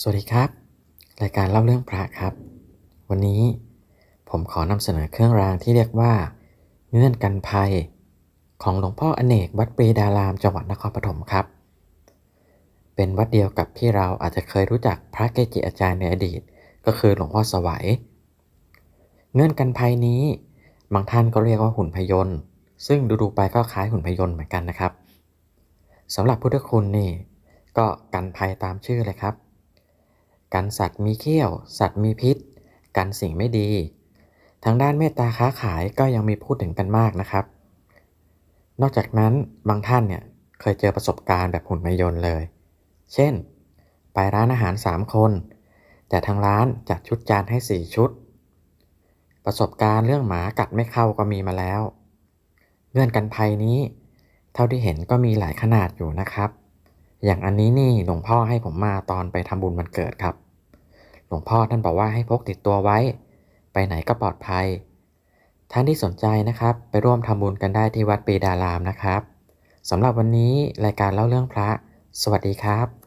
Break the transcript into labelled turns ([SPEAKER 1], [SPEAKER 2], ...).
[SPEAKER 1] สวัสดีครับ รายการเล่าเรื่องพระครับ วันนี้ผมขอนำเสนอเครื่องรางที่เรียกว่า เงื่อนกันภัย ของหลวงพ่ออเนกวัดปรีดารามจังหวัดนครปฐมครับ เป็นวัดเดียวกับที่เราอาจจะเคยรู้จักพระเกจิอาจารย์ในอดีต ก็คือหลวงพ่อสวัย เงื่อนกันภัยนี้ บางท่านก็เรียกว่าหุ่นพยนต์ ซึ่งดูๆไปก็คล้ายหุ่นพยนต์เหมือนกันนะครับสำหรับพุทธคุณนี่ก็กันภัยตามชื่อเลยครับ กันสัตว์มีเขี้ยว สัตว์มีพิษ กันสิ่งไม่ดี ทางด้านเมตตาค้าขายก็ยังมีพูดถึงกันมากนะครับ นอกจากนั้นบางท่านเนี่ยเคยเจอประสบการณ์แบบหุ่นพยนเลย เช่น ไปร้านอาหาร 3 คน แต่ทางร้านจัดชุดจานให้ 4 ชุด ประสบการณ์เรื่องหมากัดไม่เข้าก็มีมาแล้ว เงื่อนกันภัยนี้ เท่าที่เห็นก็มีหลายขนาดอยู่นะครับอย่างอันนี้นี่หลวงพ่อให้ผมมาตอนไปทำบุญวันเกิดครับ ลวงพ่อท่านบอกว่าให้พกติดตัวไว้ ไปไหนก็ปลอดภัย ท่านที่สนใจนะครับ ไปร่วมทำบุญกันได้ที่วัดปีดารามนะครับสำหรับวันนี้รายการเล่าเรื่องพระ สวัสดีครับ